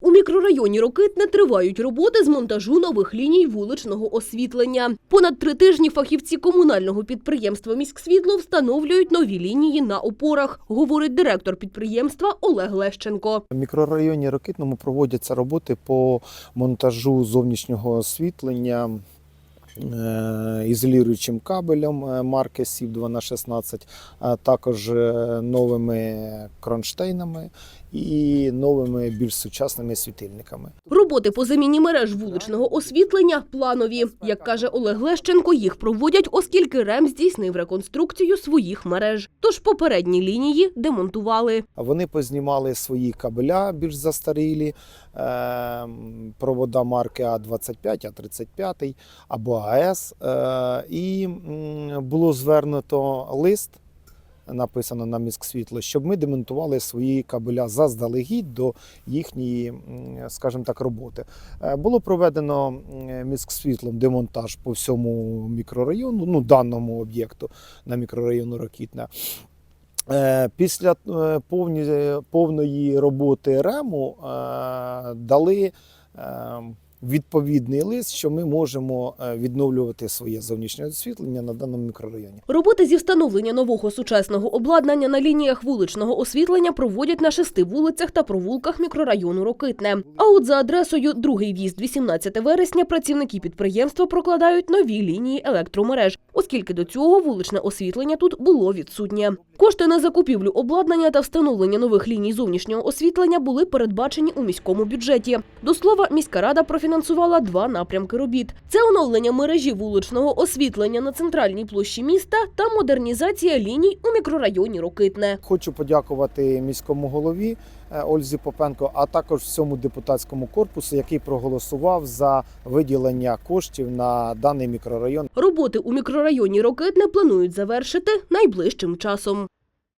У мікрорайоні Рокитне тривають роботи з монтажу нових ліній вуличного освітлення. Понад три тижні фахівці комунального підприємства «Міськсвітло» встановлюють нові лінії на опорах, говорить директор підприємства Олег Лещенко. В мікрорайоні Рокитному проводяться роботи по монтажу зовнішнього освітлення ізолюючим кабелем е, марки СІП 2х16, а також е, новими кронштейнами і новими більш сучасними світильниками. Роботи по заміні мереж вуличного освітлення планові. Як каже Олег Лещенко, їх проводять, оскільки РЕМ здійснив реконструкцію своїх мереж. Тож попередні лінії демонтували. Вони познімали свої кабеля більш застарілі, е, провода марки А25, А35 або АЕС. Е, і було звернуто лист. Написано на міськсвітло, щоб ми демонтували свої кабеля заздалегідь до їхньої, скажімо так, роботи. Е, Було проведено м, міськсвітлом демонтаж по всьому мікрорайону, ну даному об'єкту на мікрорайону Рокітне. Е, Після повної роботи РЕМу дали е, відповідний лист, що ми можемо е, відновлювати своє зовнішнє освітлення на даному мікрорайоні. Роботи зі встановлення нового сучасного обладнання на лініях вуличного освітлення проводять на шести вулицях та провулках мікрорайону Рокитне. А от за адресою другий в'їзд 18 вересня працівники підприємства прокладають нові лінії електромереж, оскільки до цього вуличне освітлення тут було відсутнє. Кошти на закупівлю обладнання та встановлення нових ліній зовнішнього освітлення були передбачені у міському бюджеті. До слова, міська рада профінансувала два напрямки робіт: це оновлення мережі вуличного освітлення на центральній площі міста та модернізація ліній у мікрорайоні Рокитне. Хочу подякувати міському голові е, Ользі Попенко, а також всьому депутатському корпусу, який проголосував за виділення коштів на даний мікрорайон. Роботи у мікрорайоні Рокитне планують завершити найближчим часом.